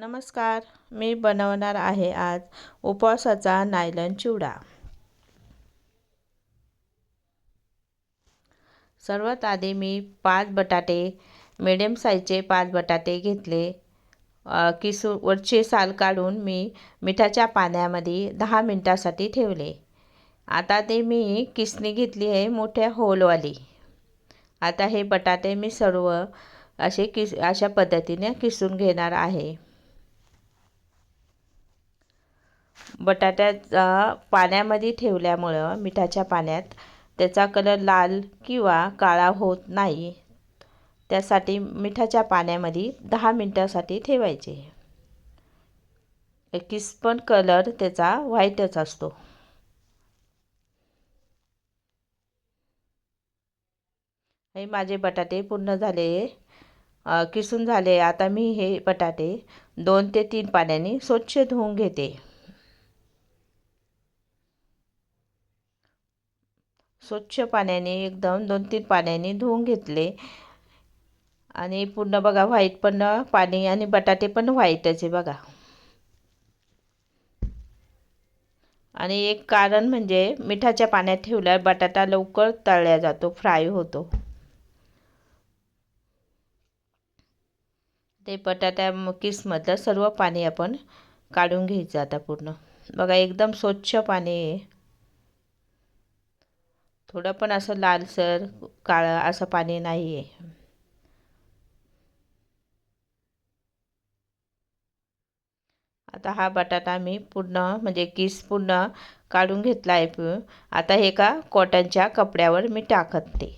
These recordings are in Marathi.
नमस्कार मी बनवणार आहे आज उपवासाचा नायलन चिवडा. सर्वात आधी मी पाच बटाटे मिडियम साईजचे पाच बटाटे घेतले. किसू वरचे साल काढून मी मिठाच्या पाण्यामध्ये दहा मिनटासाठी ठेवले. आता ते मी किसणी घेतली आहे मोठ्या होलवाली. आता हे बटाटे मी सर्व असे किस अशा पद्धतीने किसून घेणार आहे. बटाट्याचा पाण्यामध्ये ठेवल्यामुळं मिठाच्या पाण्यात त्याचा कलर लाल किंवा काळा होत नाही. त्यासाठी मिठाच्या पाण्यामध्ये दहा मिनटासाठी ठेवायचे. किस पण कलर त्याचा व्हाईटच असतो. हे माझे बटाटे पूर्ण झाले किसून झाले. आता मी हे बटाटे दोन ते तीन पाण्याने स्वच्छ धुवून घेते. स्वच्छ पाण्याने एकदम दोन तीन पाण्याने धुवून घेतले. आणि पूर्ण बघा व्हाईट पण पाणी आणि बटाटे पण व्हाईटच आहे बघा. आणि एक कारण म्हणजे मिठाच्या पाण्यात ठेवल्यावर बटाटा लवकर तळल्या जातो फ्राय होतो. ते बटाट्या किसमधलं सर्व पाणी आपण काढून घ्यायचं आता पूर्ण. बघा एकदम स्वच्छ पाणी आहे. थोडं पण असं लालसर काळं असं पाणी नाही आहे आता हा बटाटा मी पूर्ण म्हणजे किस पूर्ण काढून घेतला आहे आता हे का कॉटनच्या कपड्यावर मी टाकत. ते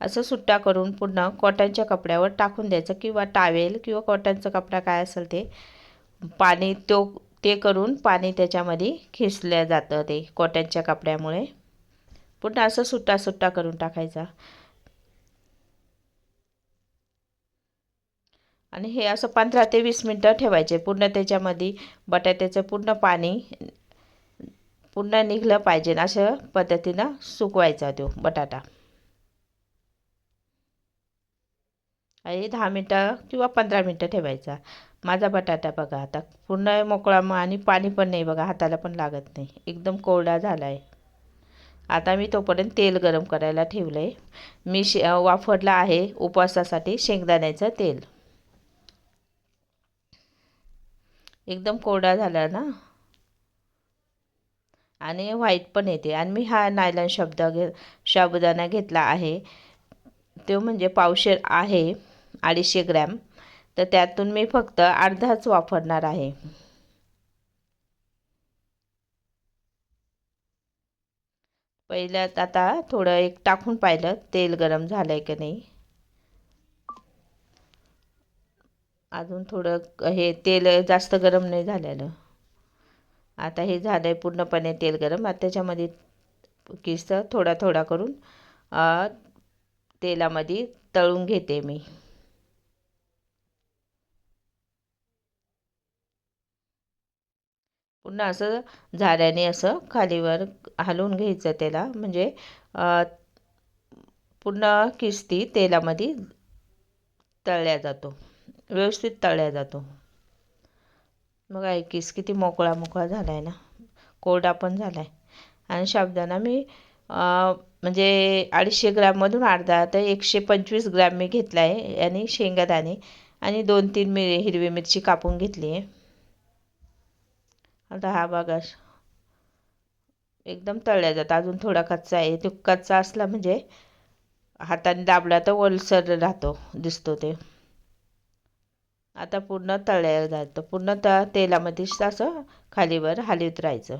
असं सुट्टा करून पूर्ण कॉटनच्या कपड्यावर टाकून द्यायचं किंवा टावेल किंवा कॉटनचा कपडा काय असेल ते पाणी तो ते करून पाणी त्याच्यामध्ये खिसलं जातं ते कॉटनच्या कपड्यामुळे. पुन्हा असं सुट्टा सुट्टा करून टाकायचा. आणि हे असं पंधरा ते वीस मिनटं ठेवायचे. पूर्ण त्याच्यामध्ये बटाट्याचं पूर्ण पाणी पूर्ण निघलं पाहिजे. अशा पद्धतीनं सुकवायचा तो बटाटा. आणि दहा मिनटं किंवा पंधरा मिनटं ठेवायचा. माझा बटाटा बघा आता. पूर्ण मोकळा मग आणि पाणी पण नाही बघा हाताला पण लागत नाही. एकदम कोरडा झाला आहे आता मी तोपर्यंत तेल गरम करायला ठेवलं आहे मी शे वाफरला आहे उपवासासाठी शेंगदाण्याचं तेल. एकदम कोरडा झाला ना? आणि व्हाईट पण येते. आणि मी हा नायलन शब्द घे साबुदाणा घेतला आहे. तो म्हणजे पावशेर आहे अडीचशे ग्रॅम. तर त्यातून मी फक्त अर्धाच वापरणार आहे. पहिल्यात आता थोडं एक टाकून पाहिलं तेल गरम झालं आहे की नाही. अजून थोडं हे तेल जास्त गरम नाही झालेलं. आता हे झालं आहे पूर्णपणे तेल गरम. आता त्याच्यामध्ये किस्त थोडा थोडा करून तेलामध्ये तळून घेते मी. पुन्हा असं झाऱ्याने असं खालीवर हलवून घ्यायचं त्याला. म्हणजे पुन्हा किस्ती तेलामध्ये तळल्या जातो. व्यवस्थित तळल्या जातो. मग आहे किस किती मोकळा मोकळा झाला आहे ना. कोरडा पण झाला आहे आणि शाबदाना मी म्हणजे अडीचशे ग्रॅममधून अर्धा तर एकशे पंचवीस ग्रॅम मी घेतला आहे आणि शेंगादाणे आणि दोन तीन मिर हिरवी मिरची कापून घेतली आहे आता हा बघा. एकदम तळल्या जातं अजून थोडा कच्चा आहे. तो कच्चा असला म्हणजे हाताने दाबला तर ओलसर राहतो दिसतो ते. आता पूर्ण तळल्या जातं. पूर्ण त तेलामध्ये असं खालीवर हालीत राहायचं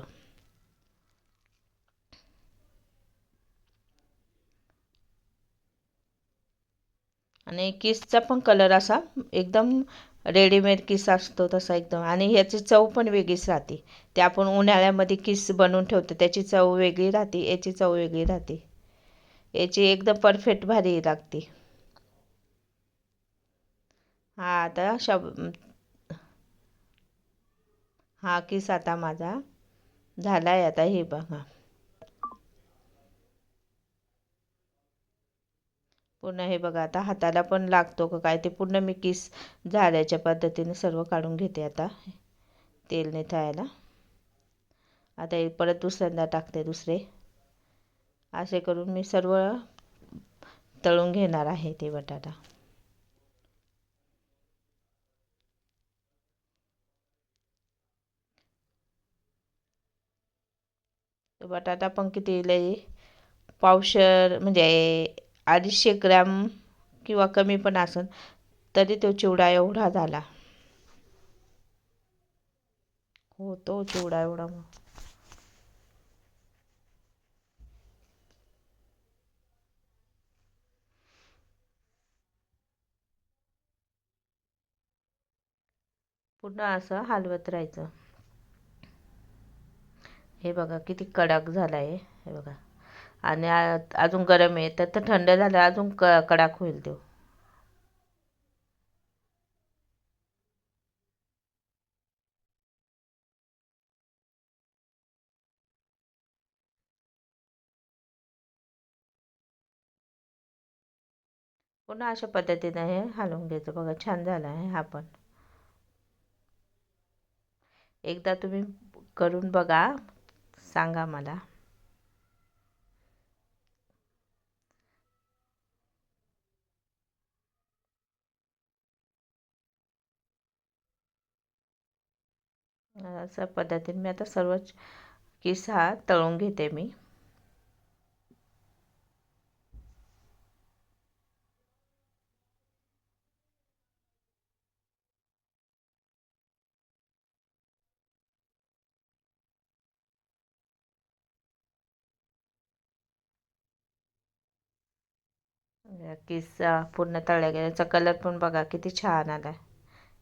आणि किसचा पण कलर असा एकदम रेडीमेड किस असतो तसा एकदम. आणि ह्याची चव पण वेगळीच राहते. ते आपण उन्हाळ्यामध्ये किस बनवून ठेवतो त्याची चव वेगळी राहते याची चव वेगळी राहते. याची एकदम परफेक्ट भारी लागते. हा आता शब हा किस आता माझा झाला आहे आता हे बघा. पूर्ण हे बघा आता हाताला पण लागतो का काय ते पूर्ण मी किस झाल्याच्या पद्धतीने सर्व काढून घेते आता तेल निथळायला. आता हे परत दुसऱ्यांदा टाकते दुसरे. असे करून मी सर्व तळून घेणार आहे ते बटाटा. बटाटा पण किती लई पावशर म्हणजे अडीचशे ग्रॅम किंवा कमी पण असेल तरी तो चिवडा एवढा झाला. हो तो चिवडा एवढा मग. पुन्हा असं हलवत राहायचं. हे बघा किती कडक झाला आहे हे बघा. आणि अजून गरम आहे तर थंड झालं अजून क कडक होईल तो. पुन्हा अशा पद्धतीनं हे हलवून घ्यायचं. बघा छान झालं आहे हा पण. एकदा तुम्ही करून बघा सांगा मला. अशा पद्धतीने मी आता सर्व किस्सा तळून घेते मी. किस्सा पूर्ण तळ्या गेल्याचा कलर पण बघा किती छान आला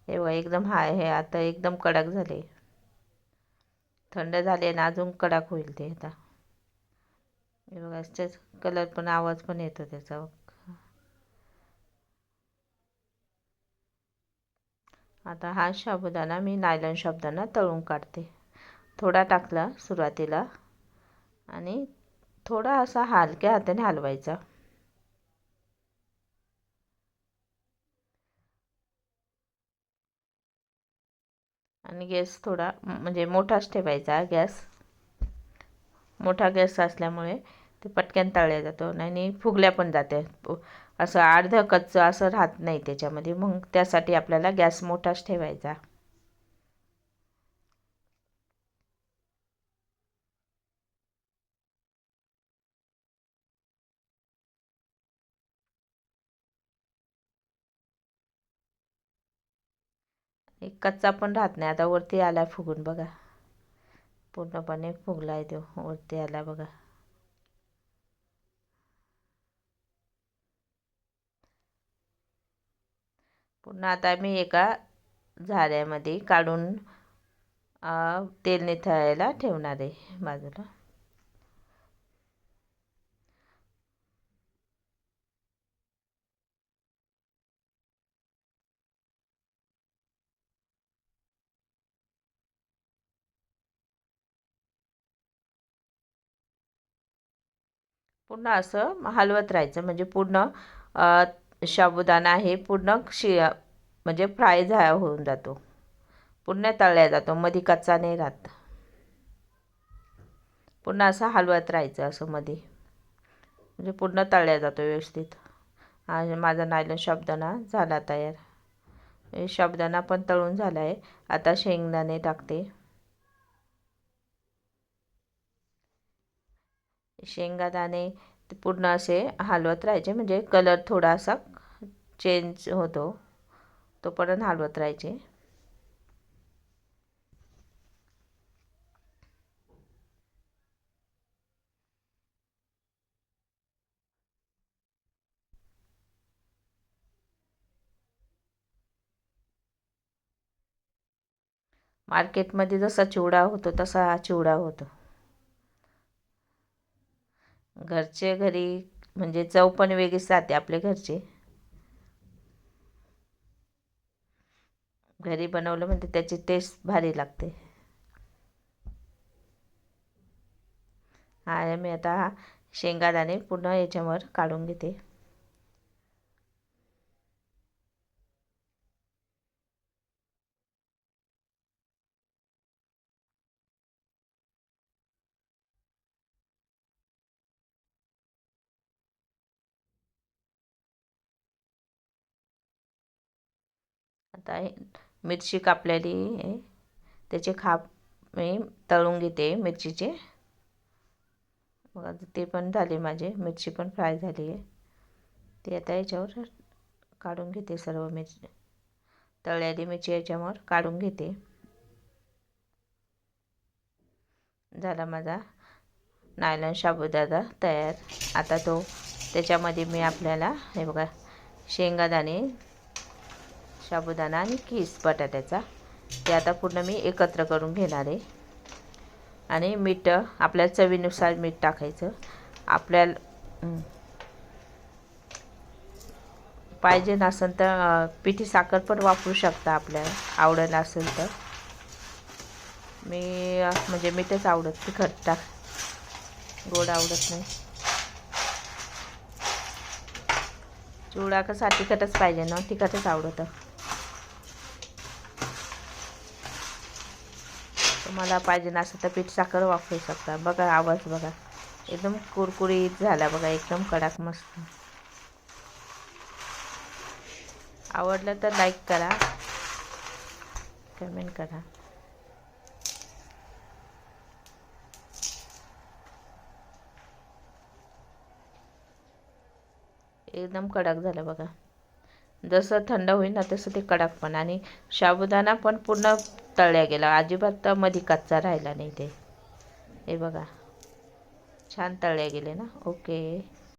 हे बघा एकदम हाय हे आता एकदम कडक झाले. थंड झाले ना अजून कडक होईल ते आता. हे बघा कलर पण आवाज पण येतो त्याचा आता हा साबुदाणा मी नायलॉन साबुदाणा तळून काढते. थोडा टाकला सुरुवातीला. आणि थोडा असा हलक्या हाताने हलवायचा. आणि गॅस थोडा म्हणजे मोठाच ठेवायचा गॅस. मोठा गॅस असल्यामुळे ते पटकन तळल्या जातो आणि फुगल्या पण जाते. असं अर्धं कच्चं असं राहत नाही त्याच्यामध्ये. मग त्यासाठी आपल्याला गॅस मोठाच ठेवायचा. एक कच्चा पण राहत नाही. आता वरती आला फुगून बघा. पूर्णपणे फुगला आहे तो. वरती आला बघा. पुन्हा आता मी एका झाऱ्यामध्ये काढून तेल निथळायला ठेवणार आहे बाजूला. पूर्ण असं हलवत राहायचं. म्हणजे पूर्ण साबुदाणा हे पूर्ण शि म्हणजे फ्राय झा होऊन जातो. पुन्हा तळल्या जातो. मध्ये कच्चा नाही राहत. पुन्हा असं हलवत राहायचं असं मध्ये म्हणजे पूर्ण तळल्या जातो व्यवस्थित. आणि माझा नायलॉन साबुदाणा झाला तयार. साबुदाणा पण तळून झाला आहे आता शेंगदाणे टाकते. शेंगादाणे ते पूर्ण असे हलवत राहायचे. म्हणजे कलर थोडासा चेंज होतो. तोपर्यंत हलवत राहायचे. मार्केटमध्ये जसा चिवडा होतो तसा हा चिवडा होतो. घरचे घरी म्हणजे चव पण वेगळीच राहते आपल्या घरचे. घरी बनवलं म्हणजे त्याची टेस्ट भारी लागते. हा मी आता शेंगादाणे पुन्हा याच्यावर काढून घेते. आता हे मिरची कापलेली आहे. त्याचे खाप मी तळून घेते मिरचीचे. मग ते पण झाले माझे. मिरची पण फ्राय झाली आहे. ते आता याच्यावर काढून घेते सर्व मिरची. तळलेली मिरची याच्यावर काढून घेते. झाला माझा नायलॉन साबुदाणा तयार. आता तो त्याच्यामध्ये मी आपल्याला हे बघा शेंगादाणे साबुदाणा आणि किस बटाट्याचा. ते आता पूर्ण मी एकत्र करून घेणार आहे. आणि मीठ आपल्या चवीनुसार मीठ टाकायचं. आपल्याला पाहिजे नसेल तर पिठी साखर पण वापरू शकता आपल्याला आवडत असेल तर. मी म्हणजे मीठच आवडत तिखट टाक गोड आवडत नाही. चिवडा कसा तिखटच पाहिजे ना तिखटच आवडतं. तुम्हाला पाहिजे असं तर पीठ साखर वापरू शकता. बघा आवाज बघा. एकदम कुरकुरीत झाला बघा. एकदम कडक मस्त. आवडलं तर लाईक करा. कमेंट करा. एकदम कडक झालं बघा. जसं थंड होईल ना तसं ते कडक पण. आणि साबुदाणा पण पूर्ण तळल्या गेला अजिबात मध्ये कच्चा राहिला नाही ते. हे बघा. छान तळल्या गेले ना. ओके.